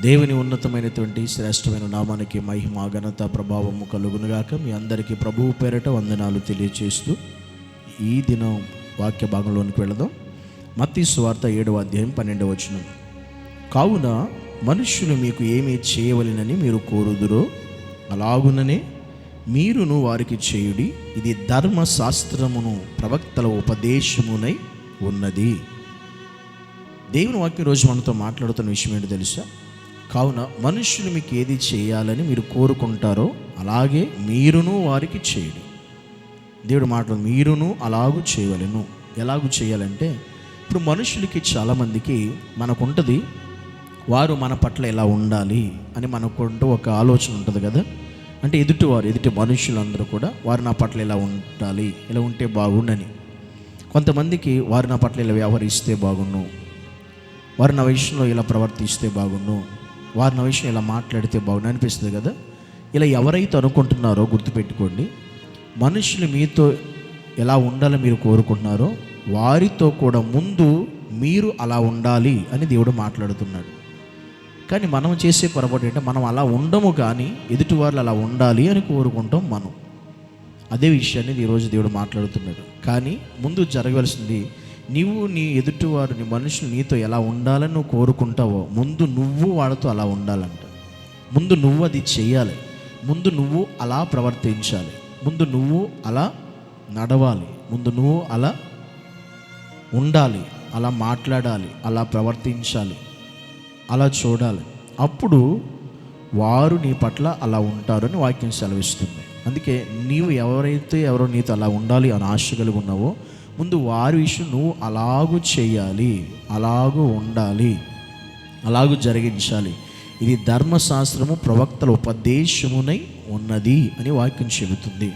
దేవుని ఉన్నతమైనటువంటి శ్రేష్టమైన నామానికి మహిమ ఘనత ప్రభావము కలుగునుగాక. మీ అందరికీ ప్రభువు పేరట వందనాలు తెలియచేస్తూ ఈ దినం వాక్య భాగంలోనికి వెళదాం. మత్తి స్వార్థ ఏడవ అధ్యాయం పన్నెండవ వచనం. కావున మనుష్యులు మీకు ఏమి చేయవలెనని మీరు కోరుదురో అలాగుననే మీరును వారికి చేయుడి. ఇది ధర్మశాస్త్రమును ప్రవక్తల ఉపదేశమునై ఉన్నది. దేవుని వాక్యం రోజు మనతో మాట్లాడుతున్న విషయం ఏంటి తెలుసా? కావున మనుషులు మీకు ఏది చేయాలని మీరు కోరుకుంటారో అలాగే మీరును వారికి చేయడు. దేవుడు మాటలు మీరును అలాగూ చేయవలెను. ఎలాగూ చేయాలంటే ఇప్పుడు మనుషులకి చాలామందికి మనకుంటుంది వారు మన పట్ల ఎలా ఉండాలి అని మనకుంటూ ఒక ఆలోచన ఉంటుంది కదా. అంటే ఎదుటివారు ఎదుటి మనుషులందరూ కూడా వారు నా పట్ల ఎలా ఉండాలి ఇలా ఉంటే బాగుండని. కొంతమందికి వారు నా పట్ల ఇలా వ్యవహరిస్తే బాగుండు వారు నా విషయంలో ఇలా ప్రవర్తిస్తే బాగుండు వారిని విషయం ఇలా మాట్లాడితే బాగుండు అనిపిస్తుంది కదా? ఇలా ఎవరైతే అనుకుంటున్నారో గుర్తుపెట్టుకోండి. మనుషులు మీతో ఎలా ఉండాలని మీరు కోరుకుంటున్నారో వారితో కూడా ముందు మీరు అలా ఉండాలి అని దేవుడు మాట్లాడుతున్నాడు. కానీ మనం చేసే పొరపాటు ఏంటంటే మనం అలా ఉండము కానీ ఎదుటి వాళ్ళు అలా ఉండాలి అని కోరుకుంటాం మనం. అదే విషయాన్ని ఈరోజు దేవుడు మాట్లాడుతున్నాడు. కానీ ముందు జరగవలసింది నీవు నీ ఎదుటివారు నీ మనుషులు నీతో ఎలా ఉండాలని నువ్వు కోరుకుంటావో ముందు నువ్వు వాళ్ళతో అలా ఉండాలంట. ముందు నువ్వు అది చేయాలి ముందు నువ్వు అలా ప్రవర్తించాలి. ముందు నువ్వు అలా నడవాలి. ముందు నువ్వు అలా ఉండాలి. అలా మాట్లాడాలి. అలా ప్రవర్తించాలి. అలా చూడాలి. అప్పుడు వారు నీ పట్ల అలా ఉంటారని వాక్యం సెలవిస్తుంది. అందుకే నీవు ఎవరైతే ఎవరో నీతో అలా ఉండాలి అని ఆశ కలిగి ఉన్నావో ముందు వారి విషయం నువ్వు అలాగూ చేయాలి అలాగూ ఉండాలి అలాగూ జరిగించాలి. ఇది ధర్మశాస్త్రము ప్రవక్తల ఉపదేశమునై ఉన్నది అని వాక్యం చెబుతుంది.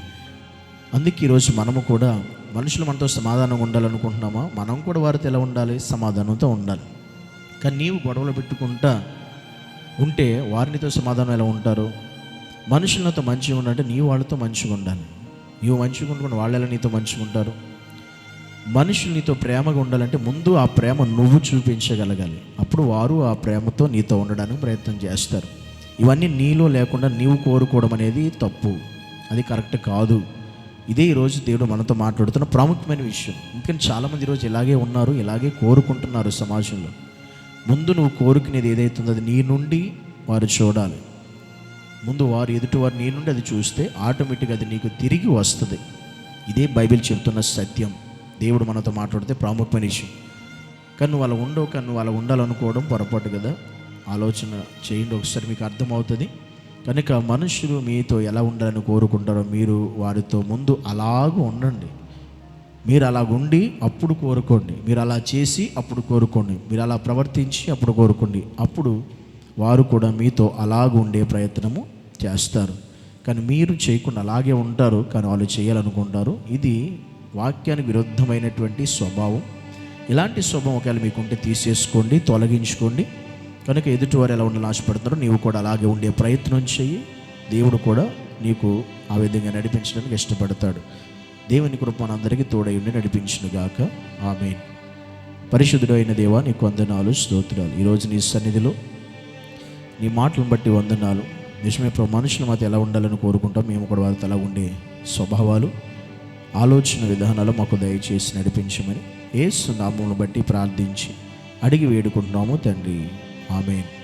అందుకే ఈరోజు మనము కూడా మనుషులు మనతో సమాధానంగా ఉండాలనుకుంటున్నామా? మనం కూడా వారితో ఎలా ఉండాలి? సమాధానంతో ఉండాలి. కానీ నీవు గొడవలు పెట్టుకుంటా ఉంటే వారినితో సమాధానం ఎలా ఉంటారు? మనుషులతో మంచిగా ఉండాలంటే నీవు వాళ్ళతో మంచిగా ఉండాలి. నీవు మంచిగా ఉండకుండా వాళ్ళు ఎలా నీతో మంచిగా ఉంటారు? మనుషులు నీతో ప్రేమగా ఉండాలంటే ముందు ఆ ప్రేమ నువ్వు చూపించగలగాలి. అప్పుడు వారు ఆ ప్రేమతో నీతో ఉండడానికి ప్రయత్నం చేస్తారు. ఇవన్నీ నీలో లేకుండా నీవు కోరుకోవడం అనేది తప్పు. అది కరెక్ట్ కాదు. ఇదే ఈరోజు దేవుడు మనతో మాట్లాడుతున్న ప్రాముఖ్యమైన విషయం. ఇంకా చాలామంది ఈరోజు ఇలాగే ఉన్నారు ఇలాగే కోరుకుంటున్నారు సమాజంలో. ముందు నువ్వు కోరుకునేది ఏదైతుందో అది నీ నుండి వారు చూడాలి. ముందు వారు ఎదుటి వారు నీ నుండి అది చూస్తే ఆటోమేటిక్గా అది నీకు తిరిగి వస్తుంది. ఇదే బైబిల్ చెబుతున్న సత్యం. దేవుడు మనతో మాట్లాడితే ప్రాముఖ్యమైన విషయం. కానీ నువ్వు అలా ఉండవు కానీ నువ్వు అలా ఉండాలనుకోవడం పొరపాటు కదా. ఆలోచన చేయండి ఒకసారి మీకు అర్థమవుతుంది. కనుక మనుషులు మీతో ఎలా ఉండాలని కోరుకుంటారో మీరు వారితో ముందు అలాగూ ఉండండి. మీరు అలా ఉండి అప్పుడు కోరుకోండి. మీరు అలా చేసి అప్పుడు కోరుకోండి. మీరు అలా ప్రవర్తించి అప్పుడు కోరుకోండి. అప్పుడు వారు కూడా మీతో అలాగ ఉండే ప్రయత్నము చేస్తారు. కానీ మీరు చేయకుండా అలాగే ఉంటారు. కానీ వాళ్ళు చేయాలనుకుంటారు. ఇది వాక్యానికి విరుద్ధమైనటువంటి స్వభావం. ఇలాంటి స్వభావం ఒకవేళ మీకుంటే తీసేసుకోండి తొలగించుకోండి. కనుక ఎదుటివారు ఎలా ఉండాలని ఆశపడుతున్నారో నీవు కూడా అలాగే ఉండే ప్రయత్నం చెయ్యి. దేవుడు కూడా నీకు ఆ విధంగా నడిపించడానికి ఇష్టపడతాడు. దేవుని కృప మనందరికీ తోడై ఉండి నడిపించునుగాక. ఆమె పరిశుద్ధుడు అయిన దేవా నీకు వందనాలు స్తోత్రాలు. ఈరోజు నీ సన్నిధిలో నీ మాటలను బట్టి వందనాలు. నిజమే మనుషులు మనుషుల మధ్య ఎలా ఉండాలని కోరుకుంటాం? మేము కూడా వారితో అలా ఉండే స్వభావాలు. ఆలోచన విధానాలు మాకు దయచేసి నడిపించమని ఏ నామమును బట్టి ప్రార్థించి అడిగి వేడుకుంటున్నాము తండ్రి. ఆమెను.